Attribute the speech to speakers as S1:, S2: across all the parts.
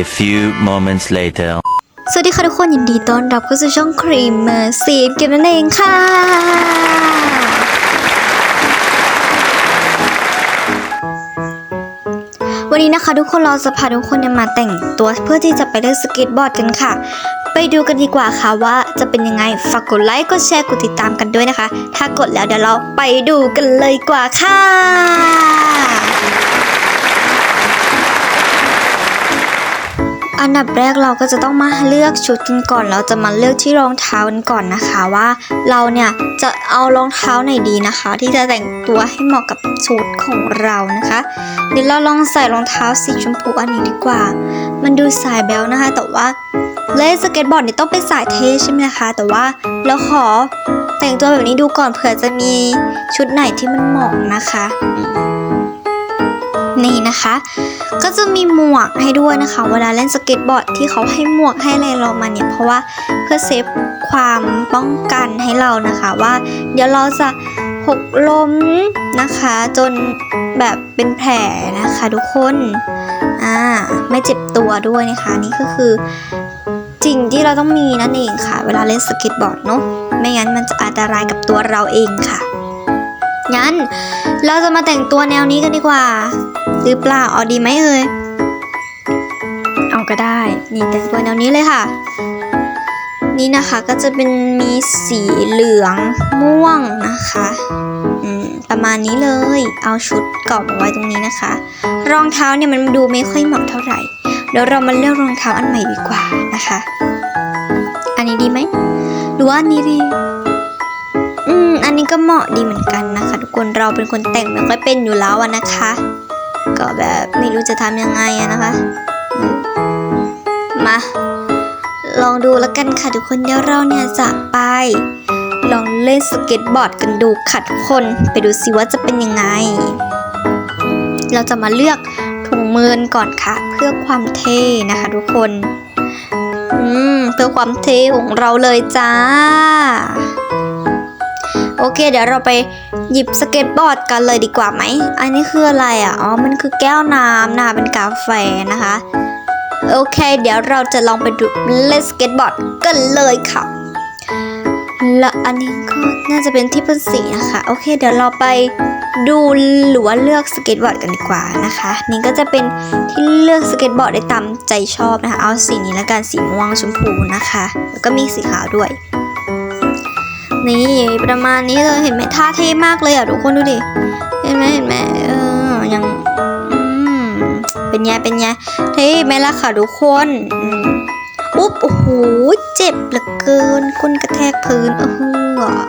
S1: A few moments later.
S2: สวัสดีค่ะทุกคนยินดีต้อนรับเข้าสู่ช่องครีมเมอร์ซีเกมนั่นเองค่ะ วันนี้นะคะทุกคนเราจะพาทุกคนเนี่ยมาแต่งตัวเพื่อที่จะไปเล่นสเก็ตบอร์ดกันค่ะ ไปดูกันดีกว่าค่ะว่าจะเป็นยังไง ฝากกดไลค์ กดแชร์ กดติดตามกันด้วยนะคะ ถ้ากดแล้วเดี๋ยวเราไปดูกันเลยกว่าค่ะ อันดับแรกเราก็จะต้องมาเลือกชุดกันก่อน เราจะมาเลือกที่รองเท้ากันก่อนนะคะว่า เราเนี่ยจะเอารองเท้าไหนดีนะคะ ที่จะแต่งตัวให้เหมาะกับชุดของเรานะคะเดี๋ยวเราลองใส่รองเท้าสีชมพูอันนี้ดีกว่า มันดูสายแบลนะคะ แต่ว่าเล่นสเก็ตบอร์ดเนี่ยต้องเป็นสายเทใช่ไหมคะ แต่ว่าเราขอแต่งตัวแบบนี้ดูก่อนเผื่อจะมีชุดไหนที่มันเหมาะนะคะ นี่นะคะ ก็จะมีหมวกให้ด้วยนะคะ เวลาเล่นสเก็ตบอร์ดที่เขาให้หมวกให้อะไรเรามาเนี่ยเพราะว่าเพื่อเซฟความป้องกันให้เรานะคะว่า เดี๋ยวเราจะหกล้มนะคะ จนแบบเป็นแผลนะคะทุกคนอ่าไม่เจ็บตัวด้วยนะคะนี่ก็คือสิ่งที่เราต้องมีนั่นเองค่ะ เวลาเล่นสเก็ตบอร์ดเนาะไม่งั้นมันจะอันตรายกับตัวเราเองค่ะ งั้น เราจะมาแต่งตัวแนวนี้กันดีกว่า หรือเปล่าเอาดีไหมเอ่ยเอาก็ได้ นี่แต่งตัวแนวนี้เลยค่ะ นี่นะคะก็จะเป็นมีสีเหลืองม่วงนะคะประมาณนี้เลย เอาชุดเกาะมาไว้ตรงนี้นะคะ รองเท้าเนี่ยมันดูไม่ค่อยเหมาะเท่าไหร่ เดี๋ยวเรามาเลือกรองเท้าอันใหม่ดีกว่านะคะ อันนี้ดีไหมหรือว่าอันนี้ดี อืม อันนี้ก็เหมาะดีเหมือนกันนะคะ ทุกคนเราเป็นคนแต่งไม่ค่อยเป็นอยู่แล้วนะคะ ก็แบบไม่รู้จะทำยังไงนะคะ มา ลองดูแล้วกันค่ะทุกคนเดี๋ยวเราเนี่ยจะไป ลองเล่นสเก็ตบอร์ดกันดูค่ะทุกคน ไปดูซิว่าจะเป็นยังไง เราจะมาเลือกถุงมือก่อนค่ะ เพื่อความเท่นะคะทุกคน อืม เพื่อความเท่ของเราเลยจ้า อเค เดี๋ยวเราไปหยิบสเก็ตบอร์ดกันเลยดีกว่าไหม อันนี้คืออะไรอะ อ๋อ มันคือแก้วน้ำนะคะเป็นกาแฟนะคะ โอเค เดี๋ยวเราจะลองไปดูเล่นสเก็ตบอร์ดกันเลยค่ะ และอันนี้ก็น่าจะเป็นที่พ่นสีนะคะ โอเค เดี๋ยวเราไปดูหรือว่าเลือกสเก็ตบอร์ดกันดีกว่านะคะ นี่ก็จะเป็นที่เลือกสเก็ตบอร์ดได้ตามใจชอบนะคะ เอาสีนี้ละกันสีม่วงชมพูนะคะ แล้วก็มีสีขาวด้วย นี่ประมาณนี้เลยเห็นไหมท่าเท่มากเลยอะทุกคนดูดิ เห็นไหมเห็นไหมเออยังอืมเป็นไงเป็นไงเท่ไหมล่ะค่ะทุกคนอุ๊บโอ้โหเจ็บเหลือเกินก้นกระแทกพื้นเออ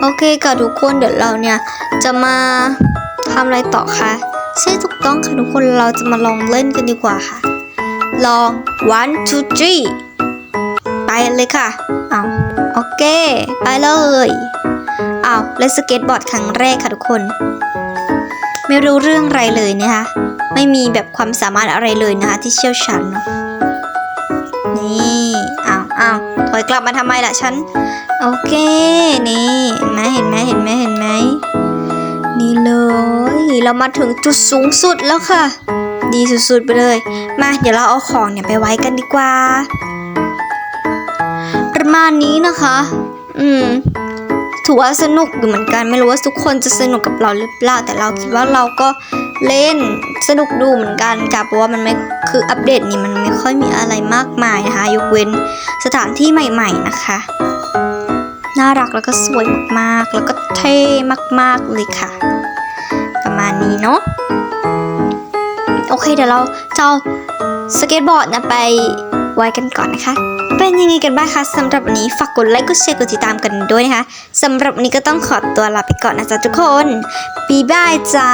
S2: โอเคค่ะทุกคนเดี๋ยวเราเนี่ยจะมาทำอะไรต่อคะใช่ถูกต้องค่ะทุกคนเราจะมาลองเล่นกันดีกว่าค่ะ ลอง one two three ไปเลยค่ะ เอาโอเค ไปเลยเอาเล่นสเก็ตบอร์ดครั้งแรกค่ะทุกคน ไม่รู้เรื่องอะไรเลยนะคะ ไม่มีแบบความสามารถอะไรเลยนะคะที่เชี่ยวชาญเนอะนี่เอาเอาถอยกลับมาทำไมล่ะฉัน โอเค นี่เห็นไหมเห็นไหมเห็นไหมเห็นไหมนี่เลย เรามาถึงจุดสูงสุดแล้วค่ะ ดีสุดๆไปเลย มาเดี๋ยวเราเอาของเนี่ยไปไว้กันดีกว่า ประมาณนี้นะคะ อืมถือว่าสนุกอยู่เหมือนกันไม่รู้ว่าทุกคนจะสนุกกับเราหรือเปล่าแต่เราคิดว่าเราก็เล่นสนุกดูเหมือนกันค่ะเพราะว่ามันไม่คืออัปเดตนี้มันไม่ค่อยมีอะไรมากมายนะคะยกเว้นสถานที่ใหม่ ๆนะคะ น่ารักแล้วก็สวยมากๆแล้วก็เท่มากๆเลยค่ะ ประมาณนี้เนาะ โอเค เดี๋ยวเราจะเอาสเก็ตบอร์ดนะไปไว้กันก่อนนะคะ เป็นยังไงกันบ้างคะสำหรับวันนี้ฝากกดไลค์กดแชร์กดติดตามกันด้วยนะคะสำหรับวันนี้ก็ต้องขอตัวลาไปก่อนนะจ๊ะทุกคนบ๊ายบายจ้า